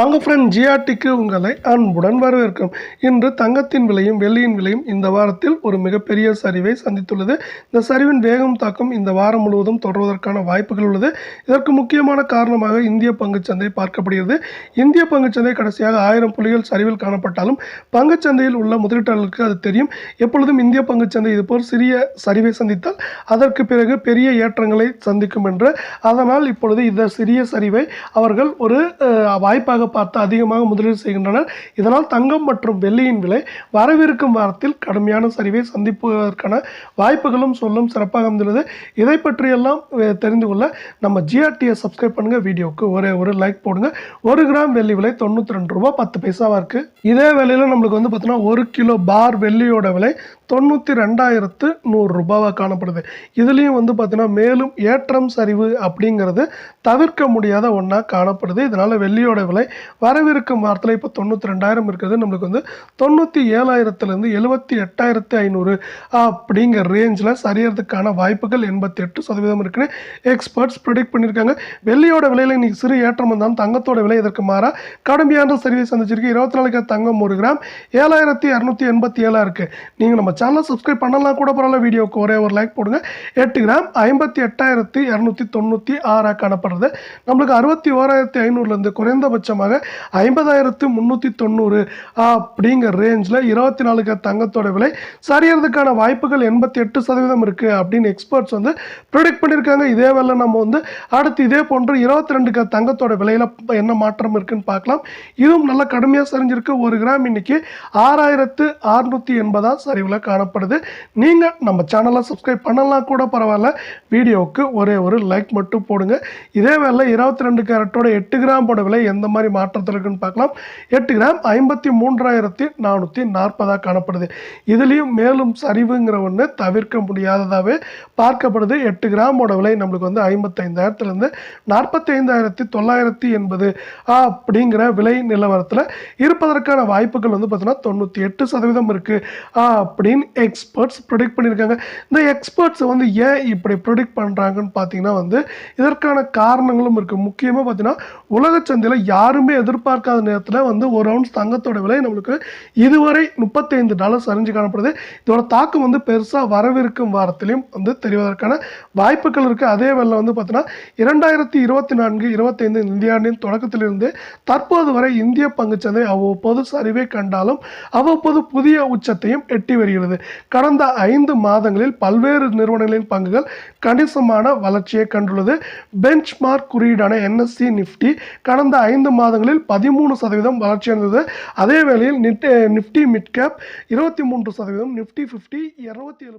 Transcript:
வாங்க ஃப்ரெண்ட் ஜிஆர்டிக்கு உங்களை அன்புடன் வரவேற்கும் இன்று தங்கத்தின் விலையும் வெள்ளியின் விலையும் இந்த வாரத்தில் ஒரு மிகப்பெரிய சரிவை சந்தித்துள்ளது. இந்த சரிவின் வேகம் தாக்கம் இந்த வாரம் முழுவதும் தொடர்வதற்கான வாய்ப்புகள் உள்ளது. இதற்கு முக்கியமான காரணமாக இந்திய பங்குச்சந்தை பார்க்கப்படுகிறது. இந்திய பங்குச்சந்தை கடைசியாக ஆயிரம் புள்ளிகள் சரிவில் காணப்பட்டாலும் பங்குச்சந்தையில் உள்ள முதலீட்டாளர்களுக்கு அது தெரியும். எப்பொழுதும் இந்திய பங்குச்சந்தை இதுபோல் சிறிய சரிவை சந்தித்தால் அதற்கு பிறகு பெரிய ஏற்றங்களை சந்திக்கும் என்று. அதனால் இப்பொழுது இந்த சிறிய சரிவை அவர்கள் ஒரு வாய்ப்பாக பார்த்து அதிகமாக முதலீடு செய்கின்றனர். இதனால் தங்கம் மற்றும் வெள்ளியின் விலை வரவிருக்கும் வாரத்தில் கடுமையான சரிவை சந்திப்பதற்கான வாய்ப்புகளும் சொல்லும் சிறப்பாக அமைந்துள்ளது. இதை பற்றியெல்லாம் தெரிந்து கொள்ள நம்ம ஜிஆர்டியை சப்ஸ்கிரைப் பண்ணுங்க. வீடியோவுக்கு ஒரே ஒரு லைக் போடுங்க. ஒரு கிராம் வெள்ளி விலை தொண்ணூற்றி ரெண்டு ரூபா பத்து பைசாவாக இருக்குது இதே வேலையில் நம்மளுக்கு வந்து பார்த்தோன்னா ஒரு கிலோ பார் வெள்ளியோட விலை தொண்ணூற்றி ரெண்டாயிரத்து நூறு ரூபாவாக காணப்படுது. இதுலேயும் வந்து பார்த்திங்கன்னா மேலும் ஏற்றம் சரிவு அப்படிங்கிறது தவிர்க்க முடியாத ஒன்றா காணப்படுது. இதனால் வெள்ளியோட விலை வரவிருக்கும் வாரத்தில் இப்போ தொண்ணூற்றி ரெண்டாயிரம் இருக்கிறது. நம்மளுக்கு வந்து தொண்ணூற்றி ஏழாயிரத்துலேருந்து எழுபத்தி எட்டாயிரத்து ஐநூறு அப்படிங்கிற ரேஞ்சில் சரியறதுக்கான வாய்ப்புகள் எண்பத்தி எட்டு சதவீதம் இருக்குன்னு எக்ஸ்பர்ட்ஸ் ப்ரிடிக்ட் பண்ணியிருக்காங்க. வெள்ளியோட விலையில் இன்றைக்கி சிறு ஏற்றம் வந்தாலும் தங்கத்தோட விலை இதற்கு மாறா. கடுமையான சரிவை சந்திச்சிருக்கு. இருபத்தி நாலுக்கு தங்கம் ஒரு கிராம். ஏழாயிரத்தி இரநூத்தி எண்பத்தி ஏழாக இருக்குது நீங்கள் நம்ம சேனலை சப்ஸ்கிரைப் பண்ணலாம் கூட பரவாயில்ல வீடியோவுக்கு ஒரே ஒரு லைக் போடுங்க. எட்டு கிராம் ஐம்பத்தி எட்டாயிரத்தி இரநூத்தி தொண்ணூற்றி ஆறாக காணப்படுறது. நம்மளுக்கு அறுபத்தி ஓராயிரத்தி ஐநூறுலேருந்து குறைந்தபட்சமாக ஐம்பதாயிரத்து முந்நூற்றி தொண்ணூறு அப்படிங்கிற ரேஞ்சில் இருபத்தி நாலுக்கு தங்கத்தோட விலை. சரியறதுக்கான வாய்ப்புகள் எண்பத்தி எட்டு சதவீதம் இருக்குது அப்படின்னு எக்ஸ்பர்ட்ஸ் வந்து ப்ரிடிக்ட் பண்ணியிருக்காங்க. இதே வேலை நம்ம வந்து அடுத்து இதே போன்று இருபத்தி ரெண்டுக்கு தங்கத்தோட விலையில் என்ன மாற்றம் இருக்குன்னு பார்க்கலாம். இதுவும் நல்ல கடுமையாக சரிஞ்சிருக்கு. ஒரு கிராம் இன்னைக்கு ஆறாயிரத்து அறுநூற்றி எண்பதா சரிவில் காணப்படுது. நீங்கள் நம்ம சேனலை சப்ஸ்கிரைப் பண்ணலாம் கூட பரவாயில்ல. வீடியோவுக்கு ஒரே ஒரு லைக் மட்டும் போடுங்க. இதே வேலை இருபத்தி ரெண்டு கேரட்டோட எட்டு கிராமோட விலை எந்த மாதிரி மாற்றத்தில் இருக்குன்னு பார்க்கலாம். எட்டு கிராம் ஐம்பத்தி மூன்றாயிரத்தி நானூற்றி நாற்பதாக காணப்படுது. இதுலேயும் மேலும் சரிவுங்கிற ஒன்று தவிர்க்க முடியாததாகவே பார்க்கப்படுது. எட்டு கிராமோட விலை நம்மளுக்கு வந்து ஐம்பத்தைந்தாயிரத்துலேருந்து நாற்பத்தி ஐந்தாயிரத்தி தொள்ளாயிரத்தி எண்பது அப்படிங்கிற விலை நிலவரத்தில் இருப்பதற்கான வாய்ப்புகள் வந்து பார்த்தீங்கன்னா தொண்ணூற்றி எட்டு சதவீதம் இருக்குது அப்படின்னு எக்ஸ்பர்ட்ஸ் ப்ரொடிக்ட் பண்ணியிருக்காங்க. இந்த எக்ஸ்பர்ட்ஸ் வந்து ஏன் இப்படி ப்ரொடிக்ட் பண்ணுறாங்கன்னு பார்த்தீங்கன்னா வந்து இதற்கான காரணங்களும் இருக்குது முக்கியமாக பார்த்தீங்கன்னா உலக சந்தையில் யாருமே எதிர்பார்க்காத நேரத்தில் வந்து ஒரு அவுன்ஸ் தங்கத்தோட விலை நம்மளுக்கு இதுவரை முப்பத்தைந்து டாலர் சரிஞ்சு காணப்படுது. இதோட தாக்கம் வந்து பெருசாக வரவிருக்கும் வாரத்திலையும் வந்து தெரிவதற்கான வாய்ப்புகள் இருக்குது அதே வேளை வந்து பார்த்தீங்கன்னா இரண்டாயிரத்தி இருபத்தி நான்கு இருபத்தைந்து இந்தியாண்டின் தொடக்கத்திலிருந்து தற்போது வரை இந்திய பங்குச்சந்தை அவ்வப்போது சரிவை கண்டாலும் அவ்வப்போது புதிய உச்சத்தையும் எட்டி வருகிறது. வருகிறது கடந்த ஐந்து மாதங்களில் பல்வேறு நிறுவனங்களின் பங்குகள் கணிசமான வளர்ச்சியை கண்டுள்ளது. பெஞ்ச் மார்க் குறியீடான என்எஸ்சி நிஃப்டி கடந்த ஐந்து மாதங்களில் பதிமூணு சதவீதம் வளர்ச்சி அடைந்தது. அதே வேளையில் நிட் நிஃப்டி மிட் கேப் இருபத்தி மூன்று சதவீதம் நிஃப்டி ஃபிஃப்டி இருபத்தி ஏழு